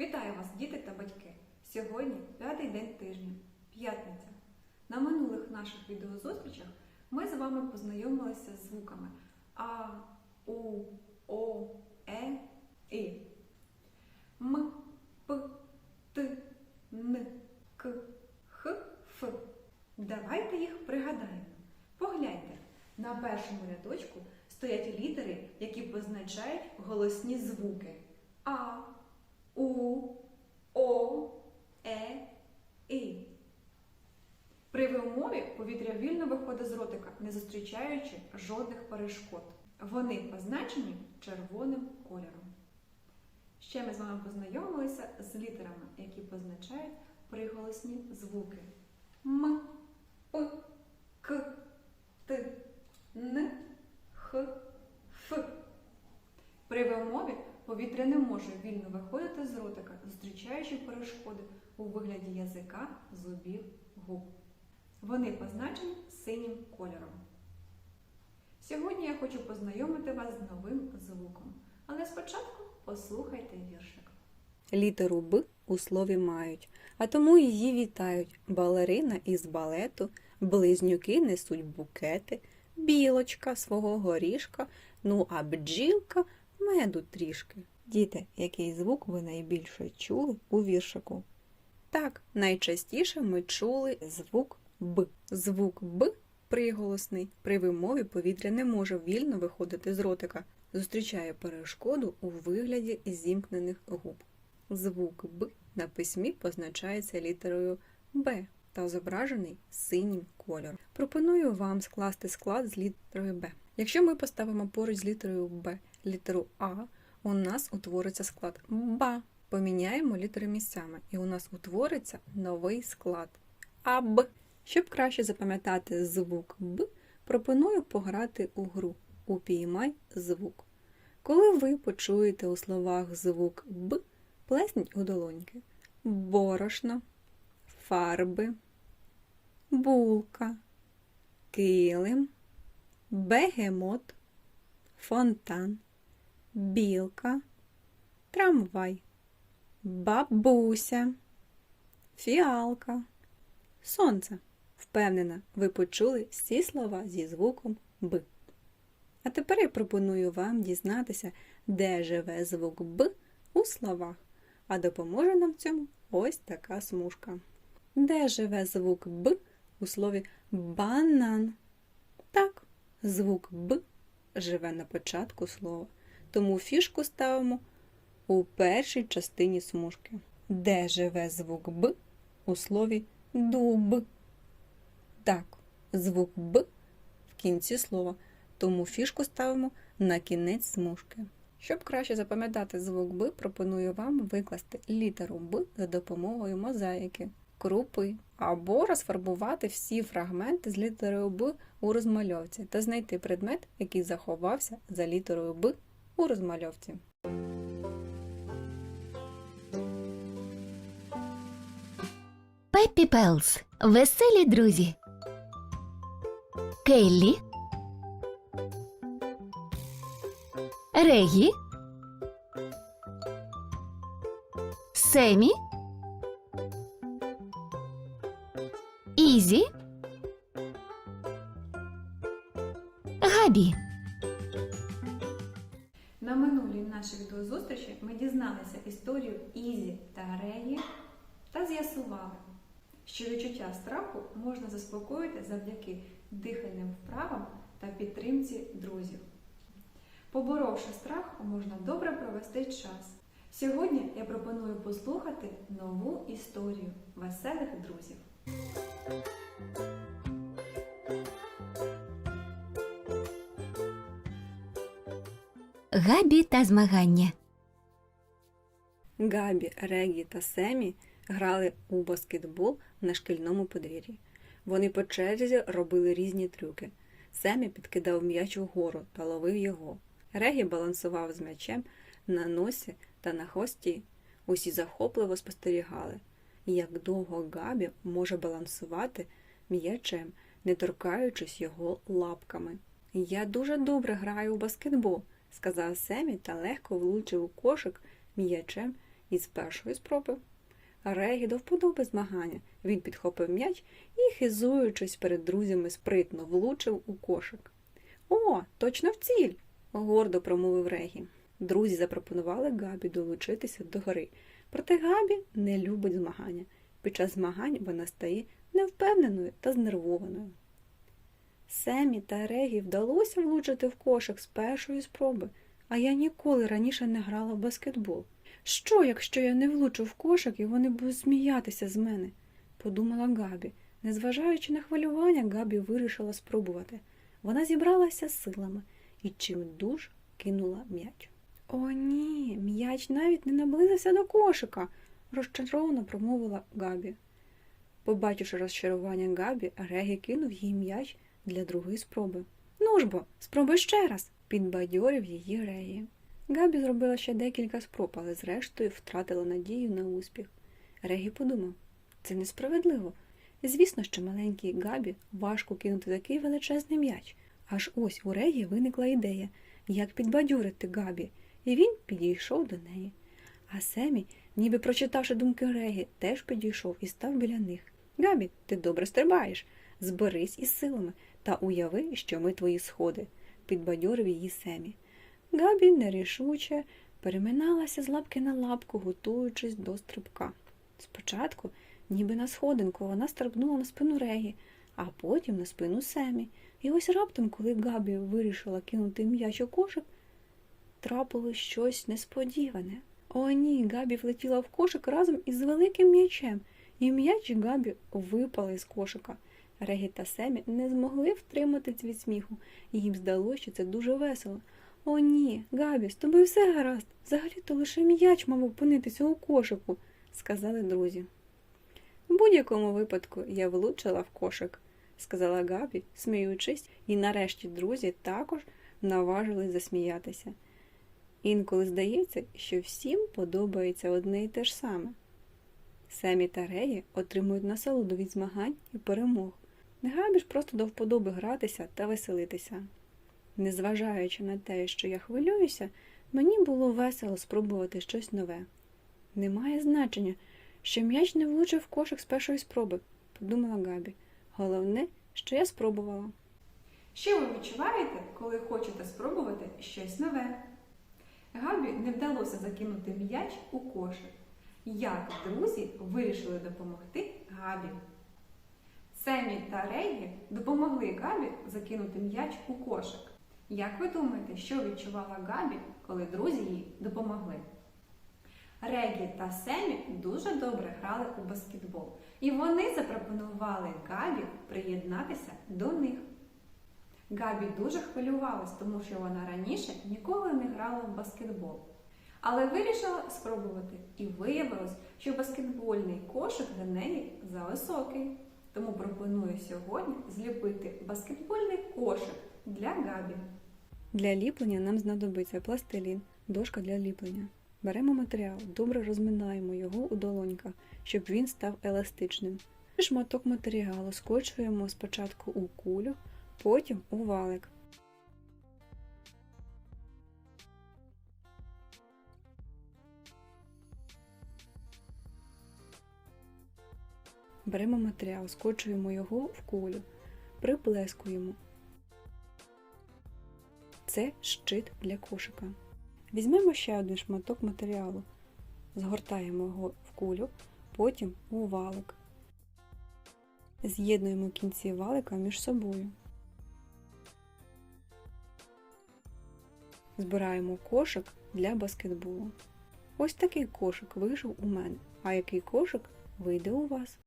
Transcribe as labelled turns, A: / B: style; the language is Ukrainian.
A: Вітаю вас, діти та батьки! Сьогодні п'ятий день тижня, п'ятниця. На минулих наших відеозустрічах ми з вами познайомилися з звуками А, У, О, Е, І. М, П, Т, Н, К, Х, Ф. Давайте їх пригадаємо. Погляньте, на першому рядочку стоять літери, які позначають голосні звуки. А, У, О, Е, І. При вимові повітря вільно виходить з ротика, не зустрічаючи жодних перешкод. Вони позначені червоним кольором. Ще ми з вами познайомилися з літерами, які позначають приголосні звуки. М, П, К, Т, Н, Х, Ф. При вимові повітря не може вільно виходити з ротика, зустрічаючи перешкоди у вигляді язика, зубів, губ. Вони позначені синім кольором. Сьогодні я хочу познайомити вас з новим звуком, але спочатку послухайте віршик.
B: Літеру Б у слові мають, а тому її вітають балерина із балету, близнюки несуть букети, білочка свого горішка, ну а бджілка меду трішки. Діти, який звук ви найбільше чули у віршику? Так, найчастіше ми чули звук Б. Звук Б приголосний. При вимові повітря не може вільно виходити з ротика, зустрічає перешкоду у вигляді зімкнених губ. Звук Б на письмі позначається літерою Б та зображений синім кольором. Пропоную вам скласти склад з літерою Б. Якщо ми поставимо поруч з літерою Б літеру А, у нас утвориться склад БА. Поміняємо літери місцями, і у нас утвориться новий склад АБ. Щоб краще запам'ятати звук Б, пропоную пограти у гру Упіймай звук. Коли ви почуєте у словах звук Б, плесніть у долоньки борошно, фарби, булка, килим, бегемот, фонтан, білка, трамвай, бабуся, фіалка, сонце. Впевнена, ви почули всі слова зі звуком Б. А тепер я пропоную вам дізнатися, де живе звук Б у словах, а допоможе нам в цьому ось така смужка. Де живе звук Б у слові банан? Так, звук Б живе на початку слова, тому фішку ставимо у першій частині смужки. Де живе звук Б у слові дуб? Так, звук Б в кінці слова, тому фішку ставимо на кінець смужки. Щоб краще запам'ятати звук Б, пропоную вам викласти літеру Б за допомогою мозаїки, крупи або розфарбувати всі фрагменти з літерою Б у розмальовці та знайти предмет, який заховався за літерою Б у розмальовці.
C: Пеппі Пелс. Веселі друзі. Келлі. Регі. Семі. Ізі. Габі.
A: На минулій нашій відеозустрічі ми дізналися історію Ізі та Регі та з'ясували, що відчуття страху можна заспокоїти завдяки дихальним вправам та підтримці друзів. Поборовши страх, можна добре провести час. Сьогодні я пропоную послухати нову історію веселих друзів.
C: Габі та змагання.
B: Габі, Регі та Семі грали у баскетбол на шкільному подвір'ї. Вони по черзі робили різні трюки. Семі підкидав м'яч угору та ловив його. Регі балансував з м'ячем на носі та на хвості. Усі захопливо спостерігали, як довго Габі може балансувати м'ячем, не торкаючись його лапками. Я дуже добре граю у баскетбол, сказав Семі та легко влучив у кошик м'ячем із першої спроби. Регі до вподоби змагання. Він підхопив м'яч і, хизуючись перед друзями, спритно влучив у кошик. О, точно в ціль! гордо промовив Регі. Друзі запропонували Габі долучитися до гри. Проте Габі не любить змагання. Під час змагань вона стає невпевненою та знервованою. Семі та Регі вдалося влучити в кошик з першої спроби, а я ніколи раніше не грала в баскетбол. Що, якщо я не влучу в кошик і вони будуть сміятися з мене? подумала Габі. Незважаючи на хвилювання, Габі вирішила спробувати. Вона зібралася силами і чимдуж кинула м'яч. О, ні, м'яч навіть не наблизився до кошика, розчаровано промовила Габі. Побачивши розчарування Габі, Регі кинув їй м'яч для другої спроби. Ну ж бо, спробуй ще раз, підбадьорив її Регі. Габі зробила ще декілька спроб, але зрештою втратила надію на успіх. Регі подумав, це несправедливо. Звісно, що маленькій Габі важко кинути такий величезний м'яч. Аж ось у Регі виникла ідея, як підбадьорити Габі, і він підійшов до неї. А Семі, ніби прочитавши думки Регі, теж підійшов і став біля них. Габі, ти добре стрибаєш. Зберись із силами та уяви, що ми твої сходи, підбадьорив її Семі. Габі нерішуче переминалася з лапки на лапку, готуючись до стрибка. Спочатку, ніби на сходинку, вона стрибнула на спину Регі, а потім на спину Семі. І ось раптом, коли Габі вирішила кинути м'яч у кошик, трапилось щось несподіване. О, ні, Габі влетіла в кошик разом із великим м'ячем, і м'яч Габі випали з кошика. Регі та Семі не змогли втриматись від сміху, їм здалося, що це дуже весело. О, ні, Габі, з тобою все гаразд. Взагалі-то лише м'яч мав опинитися у кошику, сказали друзі. В будь-якому випадку я влучила в кошик, сказала Габі, сміючись, і нарешті друзі також наважились засміятися. Інколи здається, що всім подобається одне і те ж саме. Семі та Реї отримують насолоду від змагань і перемог. Габі ж просто до вподоби гратися та веселитися. Незважаючи на те, що я хвилююся, мені було весело спробувати щось нове. Немає значення, що м'яч не влучив в кошик з першої спроби, подумала Габі. Головне, що я спробувала.
A: Що ви відчуваєте, коли хочете спробувати щось нове? Габі не вдалося закинути м'яч у кошик. Як друзі вирішили допомогти Габі? Семі та Регі допомогли Габі закинути м'яч у кошик. Як ви думаєте, що відчувала Габі, коли друзі їй допомогли? Регі та Семі дуже добре грали у баскетбол, і вони запропонували Габі приєднатися до них. Габі дуже хвилювалась, тому що вона раніше ніколи не грала в баскетбол. Але вирішила спробувати і виявилось, що баскетбольний кошик для неї зависокий. Тому пропоную сьогодні зліпити баскетбольний кошик для Габі.
B: Для ліплення нам знадобиться пластилін, дошка для ліплення. Беремо матеріал, добре розминаємо його у долоньках, щоб він став еластичним. Шматок матеріалу скочуємо спочатку у кулю, потім у валик. Беремо матеріал, скочуємо його в кулю, приплескуємо. Це щит для кошика. Візьмемо ще один шматок матеріалу, згортаємо його в кулю, потім у валик. З'єднуємо кінці валика між собою. Збираємо кошик для баскетболу. Ось такий кошик вийшов у мене. А який кошик вийде у вас?